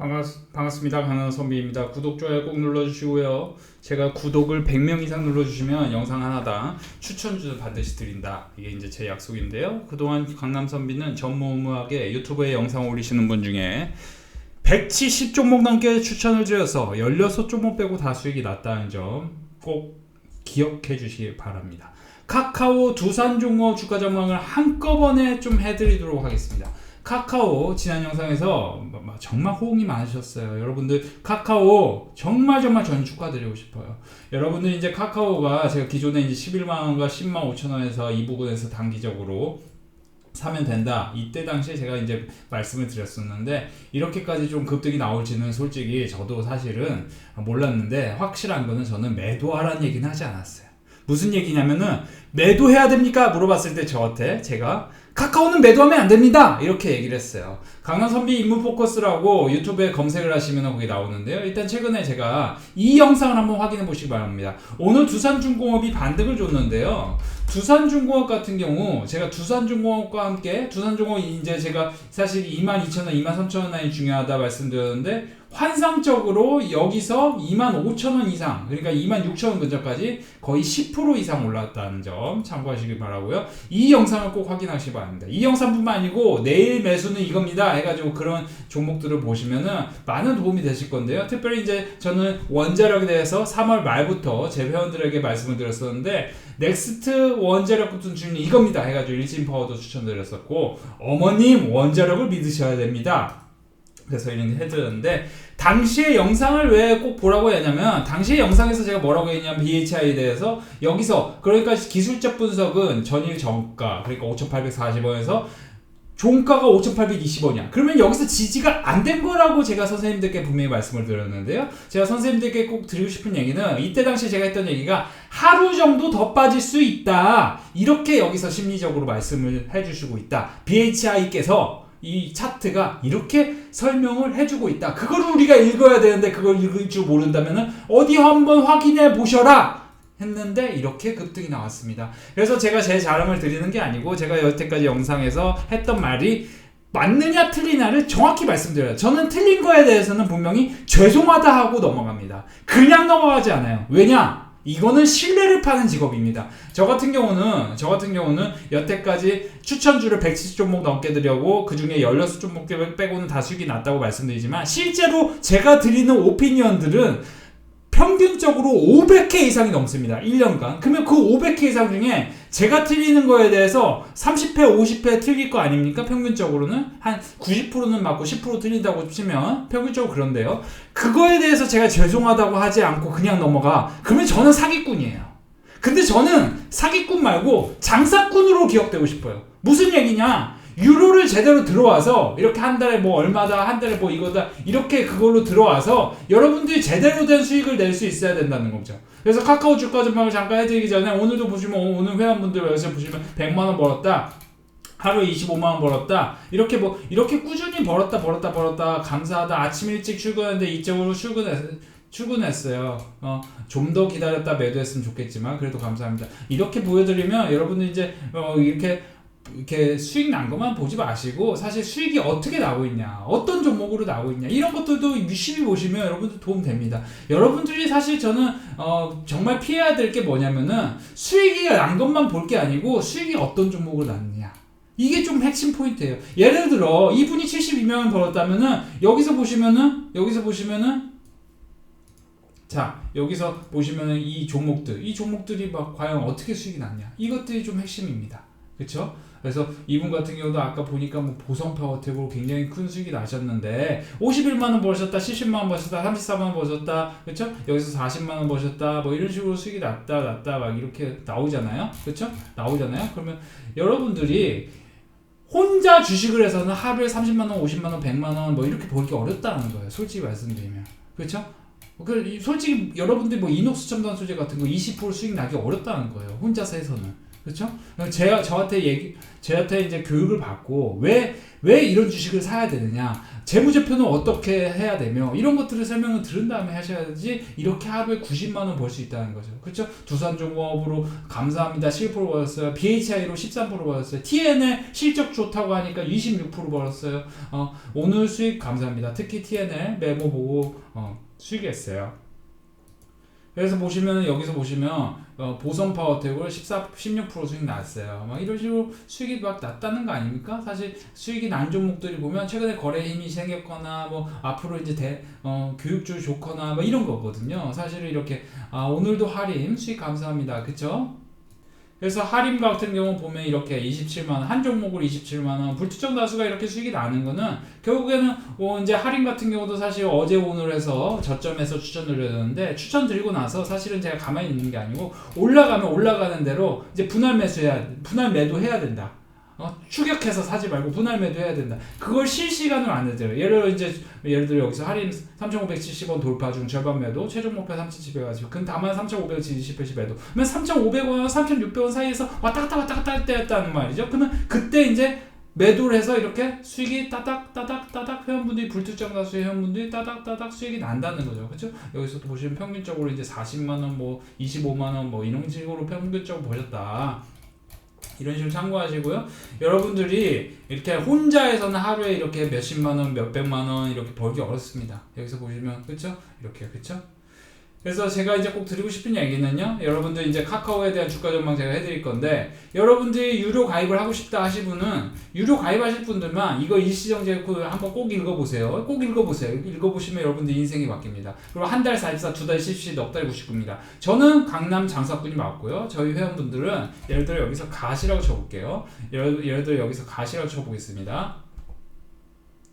반갑, 반갑습니다. 강한 선비입니다. 구독, 좋아요 꼭 눌러주시고요. 제가 구독을 100명 이상 눌러주시면 영상 하나당 추천주를 반드시 드린다. 이게 이제 제 약속인데요. 그동안 강남 선비는 전무후무하게 유튜브에 영상 올리시는 분 중에 170 종목 넘게 추천을 드려서 16종목 빼고 다 수익이 났다는 점 꼭 기억해 주시기 바랍니다. 카카오 두산종목 주가 전망을 한꺼번에 좀 해드리도록 하겠습니다. 카카오 지난 영상에서 정말 호응이 많으셨어요. 여러분들 카카오 정말 정말 전 축하드리고 싶어요. 여러분들 이제 카카오가 제가 기존에 이제 11만 원과 10만 5천 원에서 이 부분에서 단기적으로 사면 된다. 이때 당시에 제가 이제 말씀을 드렸었는데 이렇게까지 좀 급등이 나올지는 솔직히 저도 사실은 몰랐는데 확실한 거는 저는 매도하라는 얘기는 하지 않았어요. 무슨 얘기냐면은 매도해야 됩니까? 물어봤을 때 저한테 제가 카카오는 매도하면 안 됩니다. 이렇게 얘기를 했어요. 강남 선비 인물 포커스라고 유튜브에 검색을 하시면 거기 나오는데요. 일단 최근에 제가 이 영상을 한번 확인해 보시기 바랍니다. 오늘 두산중공업이 반등을 줬는데요. 두산중공업 같은 경우 제가 두산중공업과 함께 두산중공업 이제 제가 사실 22,000원, 23,000원 라인이 중요하다 말씀드렸는데 환상적으로 여기서 25,000원 이상 그러니까 26,000원 근처까지 거의 10% 이상 올랐다는 점 참고하시기 바라고요. 이 영상을 꼭 확인하시기 바랍니다. 이 영상뿐만 아니고 내일 매수는 이겁니다 해가지고 그런 종목들을 보시면은 많은 도움이 되실 건데요. 특별히 이제 저는 원자력에 대해서 3월 말부터 제 회원들에게 말씀을 드렸었는데 넥스트 원자력 같은 주는 이겁니다 해가지고 일진 파워도 추천드렸었고 어머님 원자력을 믿으셔야 됩니다. 그래서 이런 게 해드렸는데 당시의 영상을 왜 꼭 보라고 했냐면 당시의 영상에서 제가 뭐라고 했냐면 BHI에 대해서 여기서 그러니까 기술적 분석은 전일 정가 그러니까 5,840원에서 종가가 5,820원이야. 그러면 여기서 지지가 안 된 거라고 제가 선생님들께 분명히 말씀을 드렸는데요. 제가 선생님들께 꼭 드리고 싶은 얘기는 이때 당시 제가 했던 얘기가 하루 정도 더 빠질 수 있다. 이렇게 여기서 심리적으로 말씀을 해주시고 있다. BHI께서 이 차트가 이렇게 설명을 해주고 있다. 그걸 우리가 읽어야 되는데 그걸 읽을 줄 모른다면은 어디 한번 확인해 보셔라. 했는데 이렇게 급등이 나왔습니다. 그래서 제가 제 자랑을 드리는 게 아니고 제가 여태까지 영상에서 했던 말이 맞느냐 틀리냐를 정확히 말씀드려요. 저는 틀린 거에 대해서는 분명히 죄송하다 하고 넘어갑니다. 그냥 넘어가지 않아요. 왜냐? 이거는 신뢰를 파는 직업입니다. 저 같은 경우는 저 같은 경우는 여태까지 추천주를 170종목 넘게 드려고 그 중에 16종목 빼고는 다 수익이 났다고 말씀드리지만 실제로 제가 드리는 오피니언들은 평균적으로 500회 이상이 넘습니다. 1년간. 그러면 그 500회 이상 중에 제가 틀리는 거에 대해서 30회, 50회 틀릴 거 아닙니까? 평균적으로는 한 90%는 맞고 10% 틀린다고 치면 평균적으로 그런데요. 그거에 대해서 제가 죄송하다고 하지 않고 그냥 넘어가. 그러면 저는 사기꾼이에요. 근데 저는 사기꾼 말고 장사꾼으로 기억되고 싶어요. 무슨 얘기냐? 유로를 제대로 들어와서 이렇게 한 달에 뭐 얼마다 한 달에 뭐 이거다 이렇게 그걸로 들어와서 여러분들이 제대로 된 수익을 낼 수 있어야 된다는 거죠. 그래서 카카오 주가 전망을 잠깐 해드리기 전에 오늘도 보시면 오- 오늘 회원분들 여기서 보시면 100만 원 벌었다. 하루에 25만 원 벌었다. 이렇게 뭐 이렇게 꾸준히 벌었다 벌었다 벌었다 감사하다. 아침 일찍 출근했는데 이쪽으로 출근했 출근했어요. 어, 좀 더 기다렸다 매도했으면 좋겠지만 그래도 감사합니다. 이렇게 보여드리면 여러분들 이제 어, 이렇게 이렇게 수익 난 것만 보지 마시고 사실 수익이 어떻게 나고 있냐 어떤 종목으로 나고 있냐 이런 것들도 유심히 보시면 여러분들 도움 됩니다. 여러분들이 사실 저는 어, 정말 피해야 될 게 뭐냐면은 수익이 난 것만 볼 게 아니고 수익이 어떤 종목으로 났느냐. 이게 좀 핵심 포인트예요. 예를 들어 이분이 72만 원 벌었다면은 여기서 보시면은 여기서 보시면은 자 여기서 보시면은 이 종목들 이 종목들이 막 과연 어떻게 수익이 났냐. 이것들이 좀 핵심입니다. 그렇죠 그래서 이분 같은 경우도 아까 보니까 뭐 보성 파워텍으로 굉장히 큰 수익이 나셨는데 51만 원 버셨다, 70만 원 버셨다, 34만 원 버셨다, 그렇죠? 여기서 40만 원 버셨다, 뭐 이런 식으로 수익이 났다, 났다 막 이렇게 나오잖아요, 그렇죠? 나오잖아요. 그러면 여러분들이 혼자 주식을 해서는 하루에 30만 원, 50만 원, 100만 원 뭐 이렇게 벌기 어렵다는 거예요. 솔직히 말씀드리면, 그렇죠? 그 솔직히 여러분들 뭐 이녹스 첨단 소재 같은 거 20% 수익 나기 어렵다는 거예요. 혼자서 해서는. 그렇죠? 제가 저한테 얘기 저한테 이제 교육을 받고 왜 왜 이런 주식을 사야 되느냐? 재무제표는 어떻게 해야 되며? 이런 것들을 설명을 들은 다음에 하셔야지 이렇게 하루에 90만 원 벌 수 있다는 거죠. 그렇죠 두산중공업으로 감사합니다. 7% 벌었어요. BHI로 13% 벌었어요. TNL 실적 좋다고 하니까 26% 벌었어요. 어, 오늘 수익 감사합니다. 특히 TNL 메모 보고 어, 수익했어요 그래서 보시면 여기서 보시면 어, 보성 파워텍을 14, 16% 수익 났어요. 막 이런 식으로 수익이 막 났다는 거 아닙니까? 사실 수익이 난 종목들이 보면 최근에 거래 힘이 생겼거나 뭐 앞으로 이제 대, 어, 교육주 좋거나 뭐 이런 거거든요. 사실은 이렇게 아, 오늘도 할인 수익 감사합니다. 그쵸? 그래서 할인 같은 경우 보면 이렇게 27만 원, 한 종목으로 27만 원, 불특정 다수가 이렇게 수익이 나는 거는 결국에는 뭐 이제 할인 같은 경우도 사실 어제 오늘 해서 저점에서 추천드렸는데 추천드리고 나서 사실은 제가 가만히 있는 게 아니고 올라가면 올라가는 대로 이제 분할 매수해야 분할 매도해야 된다. 어, 추격해서 사지 말고 분할 매도해야 된다. 그걸 실시간으로 안 해줘요. 예를 들어 이제 예를 들어 여기서 할인 3,570원 돌파 중 절반 매도, 최종 목표 3,700원 가지고 그 다만 3,520원씩 매도. 그러면 3,500원, 3,600원 사이에서 왔다 갔다 왔다 갔다 할 때였다는 말이죠. 그러면 그때 이제 매도를 해서 이렇게 수익이 따닥 따닥 따닥 회원분들이 불특정 다수 회원분들이 따닥 따닥 수익이 난다는 거죠. 그렇죠? 여기서도 보시면 평균적으로 이제 40만 원, 뭐 25만 원, 뭐 이런 식으로 평균적으로 보셨다. 이런 식으로 참고하시고요. 여러분들이 이렇게 혼자에서는 하루에 이렇게 몇십만 원, 몇백만 원 이렇게 벌기 어렵습니다. 여기서 보시면 그렇죠? 이렇게 그렇죠? 그래서 제가 이제 꼭 드리고 싶은 얘기는요. 여러분들 이제 카카오에 대한 주가 전망 제가 해드릴 건데 여러분들이 유료 가입을 하고 싶다 하실 분은 유료 가입하실 분들만 이거 일시정제 그 한번 꼭 읽어보세요. 꼭 읽어보세요. 읽어보시면 여러분들 인생이 바뀝니다. 그리고 한 달 44, 두 달 10시, 넉달 99입니다. 저는 강남 장사꾼이 맞고요. 저희 회원분들은 예를 들어 여기서 가시라고 쳐볼게요. 예를, 예를 들어 여기서 가시라고 쳐보겠습니다.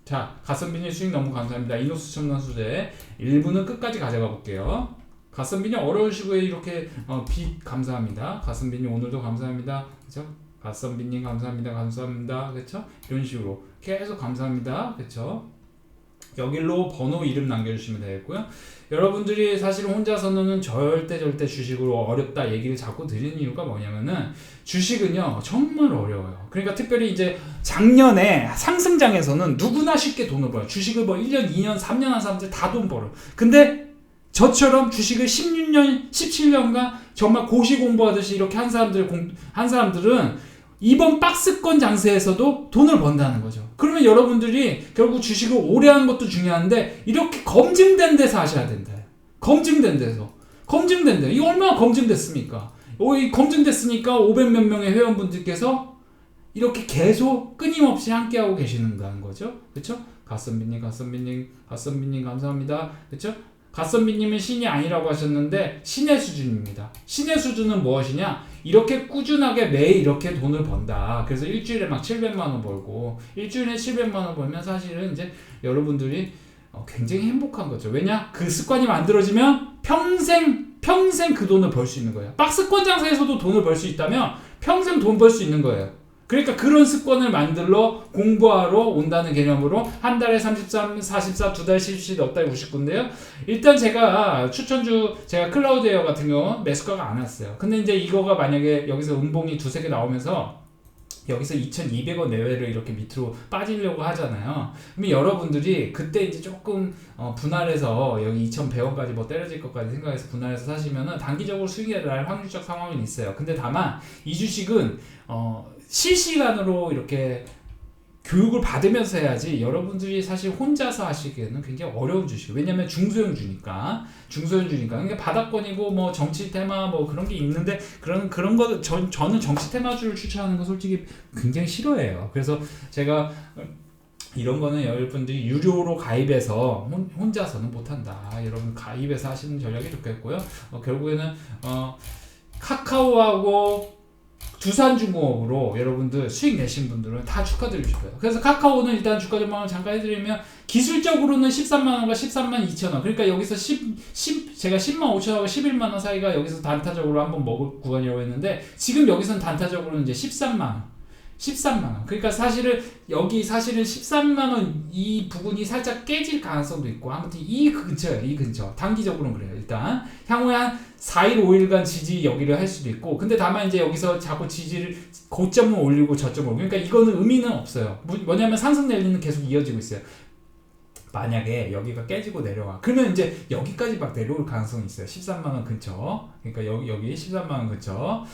자, 가성비님 수익 너무 감사합니다. 이노스 첨단 수제 일부는 끝까지 가져가 볼게요. 가성비님 어려운 시국에 이렇게 어, 빚 감사합니다. 가성비님 오늘도 감사합니다. 그죠? 가성비님 감사합니다. 감사합니다. 그쵸? 이런 식으로 계속 감사합니다. 그쵸? 여기로 번호 이름 남겨주시면 되겠고요. 여러분들이 사실 혼자서는 절대 절대 주식으로 어렵다 얘기를 자꾸 드리는 이유가 뭐냐면은 주식은요 정말 어려워요. 그러니까 특별히 이제 작년에 상승장에서는 누구나 쉽게 돈을 벌어요. 주식을 뭐 1년, 2년, 3년 한 사람들 다 돈 벌어요. 근데 저처럼 주식을 16년, 17년간 정말 고시 공부하듯이 이렇게 한 사람들 공, 한 사람들은 이번 박스권 장세에서도 돈을 번다는 거죠. 그러면 여러분들이 결국 주식을 오래 하는 것도 중요한데 이렇게 검증된 데서 하셔야 된다. 검증된 데서. 검증된 데. 이거 얼마나 검증됐습니까? 이 검증됐으니까 500몇 명의 회원분들께서 이렇게 계속 끊임없이 함께하고 계시는다는 거죠. 그렇죠? 가선비님, 가선비님, 가선비님 감사합니다. 그렇죠? 가선비님은 신이 아니라고 하셨는데 신의 수준입니다. 신의 수준은 무엇이냐? 이렇게 꾸준하게 매일 이렇게 돈을 번다. 그래서 일주일에 막 700만 원 벌고 일주일에 700만 원 벌면 사실은 이제 여러분들이 어, 굉장히 행복한 거죠. 왜냐? 그 습관이 만들어지면 평생 평생 그 돈을 벌 수 있는 거예요. 박스권 장사에서도 돈을 벌 수 있다면 평생 돈 벌 수 있는 거예요. 그러니까 그런 습관을 만들러 공부하러 온다는 개념으로 한 달에 33, 44, 두달 10시, 넉달 99인데요. 일단 제가 추천주, 제가 클라우드웨어 같은 경우 매수가가 안 왔어요. 근데 이제 이거가 만약에 여기서 음봉이 두세 개 나오면서 여기서 2,200원 내외를 이렇게 밑으로 빠지려고 하잖아요. 그러면 여러분들이 그때 이제 조금 어, 분할해서 여기 2,100원까지 뭐 때려질 것까지 생각해서 분할해서 사시면은 단기적으로 수익이 날 확률적 상황은 있어요. 근데 다만 이 주식은 어, 실시간으로 이렇게 교육을 받으면서 해야지 여러분들이 사실 혼자서 하시기에는 굉장히 어려운 주식. 왜냐면 중소형 주니까. 중소형 주니까. 그러니까 바닥권이고 뭐 정치 테마 뭐 그런 게 있는데 그런 그런 거 저, 저는 정치 테마주를 추천하는 거 솔직히 굉장히 싫어해요. 그래서 제가 이런 거는 여러분들이 유료로 가입해서 혼, 혼자서는 못한다. 여러분 가입해서 하시는 전략이 좋겠고요. 어, 결국에는 어, 카카오하고 두산중공업으로 여러분들 수익 내신 분들은 다 축하드리고 싶어요. 그래서 카카오는 일단 주가 전망을 잠깐 해드리면 기술적으로는 13만원과 13만 2천원 그러니까 여기서 10, 10 제가 10만 5천원과 11만원 사이가 여기서 단타적으로 한번 먹을 구간이라고 했는데 지금 여기서는 단타적으로는 이제 13만원 13만 원. 그러니까 사실은 여기 사실은 13만 원 이 부분이 살짝 깨질 가능성도 있고 아무튼 이 근처예요. 이 근처. 단기적으로는 그래요. 일단 향후에 한 4일 5일간 지지 여기를 할 수도 있고 근데 다만 이제 여기서 자꾸 지지를 고점을 올리고 저점을 올리고 그러니까 이거는 의미는 없어요. 뭐- 뭐냐면 상승 내리는 계속 이어지고 있어요. 만약에 여기가 깨지고 내려와 그러면 이제 여기까지 막 내려올 가능성이 있어요 13만 원 근처 그러니까 여기 여기 13만 원 근처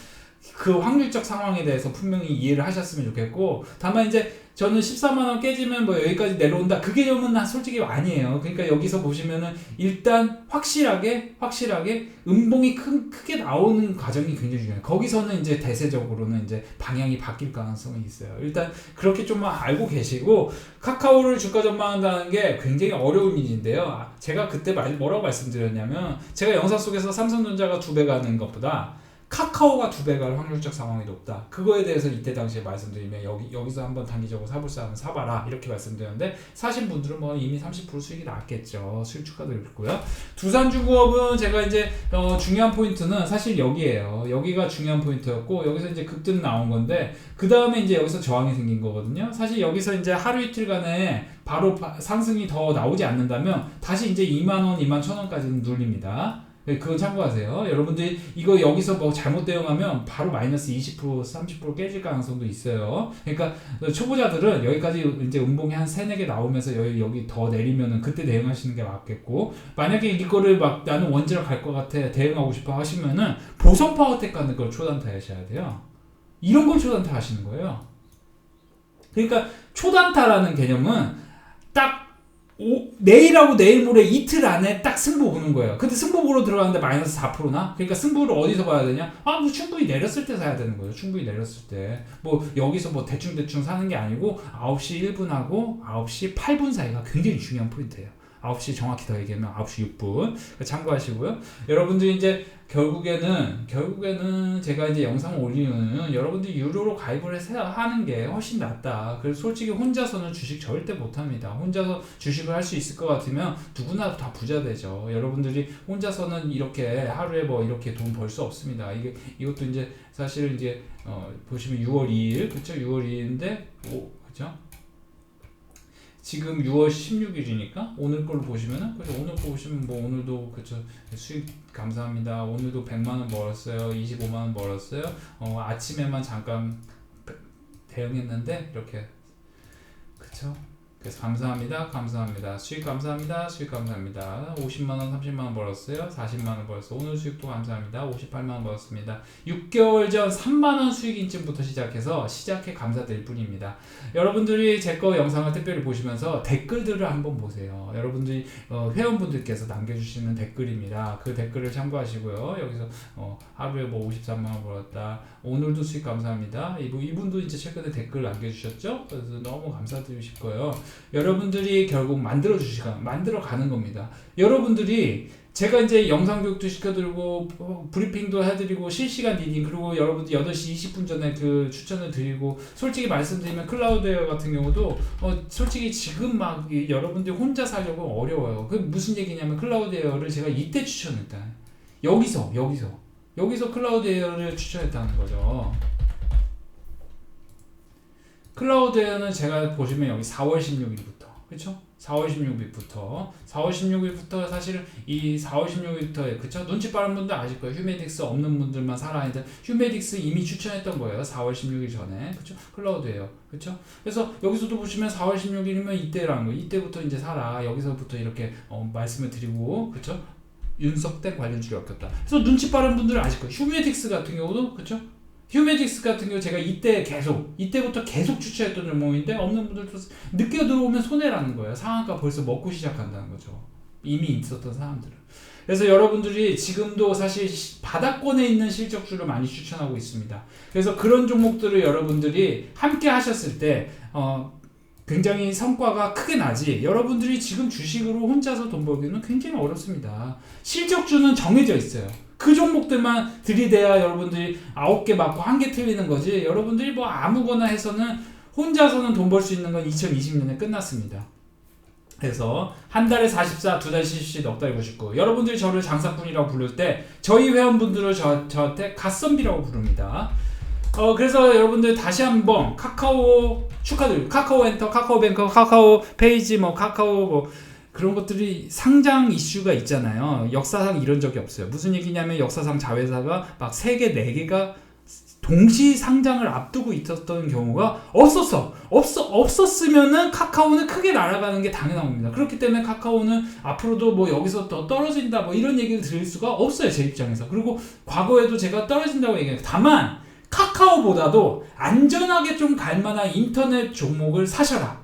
그 확률적 상황에 대해서 분명히 이해를 하셨으면 좋겠고 다만 이제 저는 14만 원 깨지면 뭐 여기까지 내려온다. 그 개념은 나 솔직히 아니에요. 그러니까 여기서 보시면은 일단 확실하게 확실하게 음봉이 큰, 크게 나오는 과정이 굉장히 중요해요. 거기서는 이제 대세적으로는 이제 방향이 바뀔 가능성이 있어요. 일단 그렇게 좀만 알고 계시고 카카오를 주가 전망한다는 게 굉장히 어려운 일인데요. 아, 제가 그때 말- 뭐라고 말씀드렸냐면 제가 영상 속에서 삼성전자가 두 배 가는 것보다 카카오가 두 배 갈 확률적 상황이 높다. 그거에 대해서 이때 당시에 말씀드리면 여기 여기서 한번 단기적으로 사볼 사람은 사봐라 이렇게 말씀드렸는데 사신 분들은 뭐 이미 30% 수익이 났겠죠. 수익 축하드리고요. 두산중공업은 제가 이제 어, 중요한 포인트는 사실 여기에요. 여기가 중요한 포인트였고 여기서 이제 급등 나온 건데 그 다음에 이제 여기서 저항이 생긴 거거든요. 사실 여기서 이제 하루 이틀간에 바로 바- 상승이 더 나오지 않는다면 다시 이제 2만 원, 2만 천 원까지는 눌립니다. 네, 그건 참고하세요. 여러분들이 이거 여기서 뭐 잘못 대응하면 바로 마이너스 20% 30% 깨질 가능성도 있어요. 그러니까 초보자들은 여기까지 이제 음봉이 한 3, 4개 나오면서 여기, 여기 더 내리면은 그때 대응하시는 게 맞겠고 만약에 이거를 막 나는 원지로 갈 것 같아 대응하고 싶어 하시면은 보선 파워텍 가는 걸 초단타 하셔야 돼요. 이런 걸 초단타 하시는 거예요. 그러니까 초단타라는 개념은 딱 오, 내일하고 내일 모레 이틀 안에 딱 승부 보는 거예요. 근데 승부 보러 들어가는데 마이너스 4%나? 그러니까 승부를 어디서 봐야 되냐? 아, 뭐 충분히 내렸을 때 사야 되는 거예요. 충분히 내렸을 때. 뭐 여기서 뭐 대충대충 사는 게 아니고 9시 1분하고 9시 8분 사이가 굉장히 중요한 포인트예요. 9시 정확히 더 얘기하면 9시 6분. 참고하시고요. 여러분들이 이제 결국에는 결국에는 제가 이제 영상을 올리는 여러분들이 유료로 가입을 해서 하는 게 훨씬 낫다. 그래서 솔직히 혼자서는 주식 절대 못 합니다. 혼자서 주식을 할 수 있을 것 같으면 누구나 다 부자 되죠. 여러분들이 혼자서는 이렇게 하루에 뭐 이렇게 돈 벌 수 없습니다. 이게 이것도 이제 사실 이제 어 보시면 6월 2일 그렇죠? 6월 2일인데 오 그렇죠? 지금 6월 16일이니까 오늘 걸로 보시면은 그죠 오늘 거 보시면 뭐 오늘도 그쵸 수익 감사합니다. 오늘도 100만 원 벌었어요. 25만 원 벌었어요. 어 아침에만 잠깐 대응했는데 이렇게. 그쵸 그래서 감사합니다 감사합니다. 수익 감사합니다 수익 감사합니다. 50만원 30만원 벌었어요. 40만원 벌었어요. 오늘 수익도 감사합니다. 58만원 벌었습니다. 6개월 전 3만원 수익 인증부터 시작해서 시작해 감사드릴 뿐입니다. 여러분들이 제 거 영상을 특별히 보시면서 댓글들을 한번 보세요. 여러분들이 어, 회원분들께서 남겨주시는 댓글입니다. 그 댓글을 참고하시고요. 여기서 어, 하루에 뭐 53만원 벌었다. 오늘도 수익 감사합니다. 이분, 이분도 이제 최근에 댓글 남겨주셨죠? 그래서 너무 감사드리고 싶고요 여러분들이 결국 만들어 주시가 만들어 가는 겁니다. 여러분들이 제가 이제 영상 교육도 시켜드리고 어, 브리핑도 해드리고 실시간 리딩 그리고 여러분들 8시 20분 전에 그 추천을 드리고 솔직히 말씀드리면 클라우드웨어 같은 경우도 어 솔직히 지금 막 이- 여러분들이 혼자 살려고 어려워요. 그 무슨 얘기냐면 클라우드웨어를 제가 이때 추천했다. 여기서 여기서 여기서 클라우드웨어를 추천했다는 거죠. 클라우드에는 제가 보시면 여기 4월 16일부터 그렇죠? 4월 16일부터 4월 16일부터 사실 이 4월 16일부터 그쵸? 눈치 빠른 분들 아실 거예요. 휴메딕스 없는 분들만 살아있는 휴메딕스 이미 추천했던 거예요. 4월 16일 전에 그쵸? 클라우드예요. 그쵸? 그래서 여기서도 보시면 4월 16일이면 이때라는 거 이때부터 이제 살아 여기서부터 이렇게 어, 말씀을 드리고 그쵸? 윤석된 관련주를 엮였다. 그래서 눈치 빠른 분들은 아실 거예요. 휴메딕스 같은 경우도 그쵸? 휴메딕스 같은 경우 제가 이때 계속 이때부터 계속 추천했던 종목인데 없는 분들도 늦게 들어오면 손해라는 거예요. 상한가 벌써 먹고 시작한다는 거죠. 이미 있었던 사람들은. 그래서 여러분들이 지금도 사실 시- 바닥권에 있는 실적주를 많이 추천하고 있습니다. 그래서 그런 종목들을 여러분들이 함께 하셨을 때 어, 굉장히 성과가 크게 나지 여러분들이 지금 주식으로 혼자서 돈 벌기는 굉장히 어렵습니다. 실적주는 정해져 있어요. 그 종목들만 들이대야 여러분들이 아홉 개 맞고 한 개 틀리는 거지 여러분들이 뭐 아무거나 해서는 혼자서는 돈 벌 수 있는 건 2020년에 끝났습니다. 그래서 한 달에 44, 두달 70, 넉달 99. 여러분들이 저를 장사꾼이라고 부를 때 저희 회원분들을 저, 저한테 갓선비라고 부릅니다. 어 그래서 여러분들 다시 한번 카카오 축하드립니다. 카카오 엔터, 카카오 뱅커, 카카오 페이지, 뭐 카카오 뭐 그런 것들이 상장 이슈가 있잖아요. 역사상 이런 적이 없어요. 무슨 얘기냐면 역사상 자회사가 막세 개, 네 개가 동시 상장을 앞두고 있었던 경우가 없었어. 없어 없었으면은 카카오는 크게 날아가는 게 당연한 겁니다. 그렇기 때문에 카카오는 앞으로도 뭐 여기서 더 떨어진다 뭐 이런 얘기를 들을 수가 없어요 제 입장에서. 그리고 과거에도 제가 떨어진다고 얘기해요. 다만 카카오보다도 안전하게 좀 갈만한 인터넷 종목을 사셔라.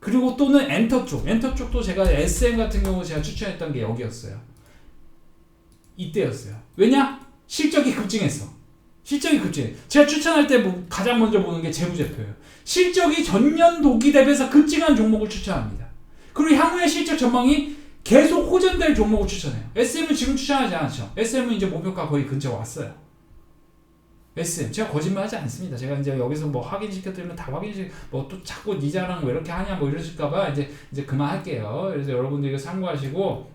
그리고 또는 엔터 쪽, 엔터 쪽도 제가 SM 같은 경우 제가 추천했던 게 여기였어요. 이때였어요. 왜냐? 실적이 급증했어. 실적이 급증. 제가 추천할 때 뭐 가장 먼저 보는 게 재무제표예요. 실적이 전년 동기 대비해서 급증한 종목을 추천합니다. 그리고 향후의 실적 전망이 계속 호전될 종목을 추천해요. SM은 지금 추천하지 않죠. SM은 이제 목표가 거의 근처 왔어요. SM 제가 거짓말하지 않습니다. 제가 이제 여기서 뭐 확인시켜드리면 다 확인시 뭐 또 자꾸 니 자랑 왜 이렇게 하냐 뭐 이러실까봐 이제 이제 그만할게요. 그래서 여러분들 이거 참고하시고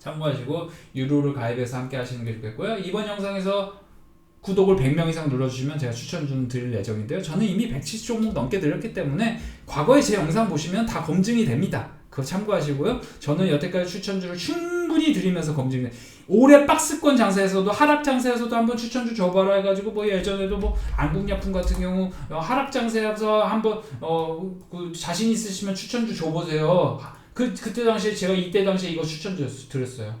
참고하시고 유료를 가입해서 함께 하시는 게 좋겠고요. 이번 영상에서 구독을 100명 이상 눌러주시면 제가 추천 좀 드릴 예정인데요. 저는 이미 170종목 넘게 드렸기 때문에 과거에 제 영상 보시면 다 검증이 됩니다. 그거 참고하시고요. 저는 여태까지 추천주를 충분히 드리면서 검증이 돼. 올해 박스권 장사에서도 하락 장사에서도 한번 추천주 줘봐라 해가지고 뭐 예전에도 뭐 안국약품 같은 경우 어, 하락 장사에서 한번 어그 자신 있으시면 추천주 줘보세요. 그 그때 당시에 제가 이때 당시에 이거 추천주 드렸어요.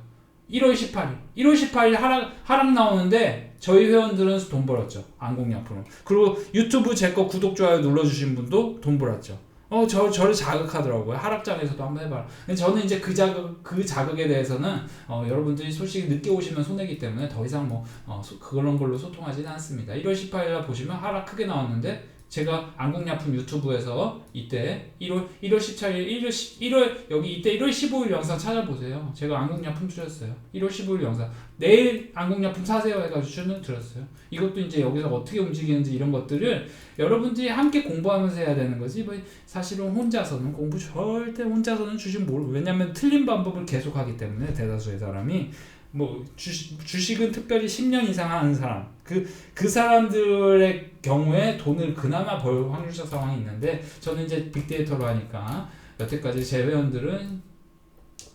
1월 18일. 1월 18일 하락 하락 나오는데 저희 회원들은 돈 벌었죠. 안국약품은. 그리고 유튜브 제 거 구독 좋아요 눌러주신 분도 돈 벌었죠. 어, 저, 저를 자극하더라고요. 하락장에서도 한번 해봐라. 근데 저는 이제 그 자극, 그 자극에 대해서는, 어, 여러분들이 솔직히 늦게 오시면 손해기 때문에 더 이상 뭐, 어, 소, 그런 걸로 소통하지는 않습니다. 1월 18일 보시면 하락 크게 나왔는데, 제가 안국약품 유튜브에서 이때 1월 1월 14일 1월 10, 1월 여기 이때 1월 15일 영상 찾아보세요. 제가 안국약품 주셨어요. 1월 15일 영상. 내일 안국약품 사세요 해가지고 추천 드렸어요. 이것도 이제 여기서 어떻게 움직이는지 이런 것들을 여러분들이 함께 공부하면서 해야 되는 거지. 뭐 사실은 혼자서는 공부 절대 혼자서는 주식 모르고 왜냐면 틀린 방법을 계속하기 때문에 대다수의 사람이 뭐 주식, 주식은 특별히 10년 이상 하는 사람 그, 그 사람들의 경우에 돈을 그나마 벌 확률적 상황이 있는데 저는 이제 빅데이터로 하니까 여태까지 제 회원들은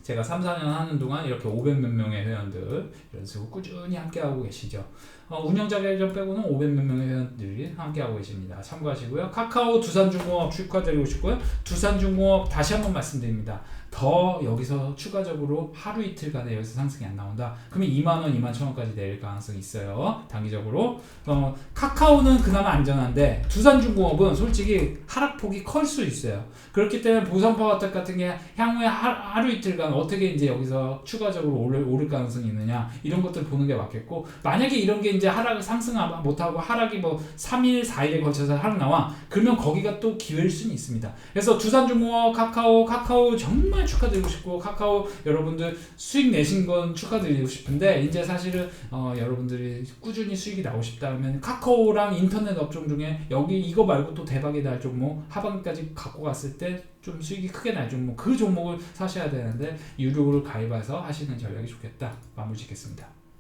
제가 3, 4년 하는 동안 이렇게 500 몇 명의 회원들 이런 식으로 꾸준히 함께하고 계시죠. 어, 운영자 계정 빼고는 500 몇 명의 회원들이 함께하고 계십니다. 참고하시고요. 카카오 두산중공업 축하드리고 싶고요. 두산중공업 다시 한번 말씀드립니다. 더 여기서 추가적으로 하루 이틀간에 여기서 상승이 안 나온다. 그러면 2만 원, 2만 천 원까지 내릴 가능성이 있어요. 단기적으로. 어, 카카오는 그나마 안전한데 두산중공업은 솔직히 하락폭이 클 수 있어요. 그렇기 때문에 보상파워텍 같은 게 향후에 하, 하루 이틀간 어떻게 이제 여기서 추가적으로 오를, 오를 가능성이 있느냐 이런 것들 보는 게 맞겠고 만약에 이런 게 이제 하락 상승 못하고 하락이 뭐 3일, 4일에 걸쳐서 하락 나와 그러면 거기가 또 기회일 수는 있습니다. 그래서 두산중공업, 카카오, 카카오 정말 축하드리고 싶고 카카오 여러분들 수익 내신 건 축하드리고 싶은데 이제 사실은 어, 여러분들이 꾸준히 수익이 나고 싶다면 카카오랑 인터넷 업종 중에 여기 이거 말고 또 대박이 날 종목 하반기까지 갖고 갔을 때 좀 수익이 크게 날 종목 그 종목을 사셔야 되는데 유료를 가입해서 하시는 전략이 좋겠다 마무리 짓겠습니다.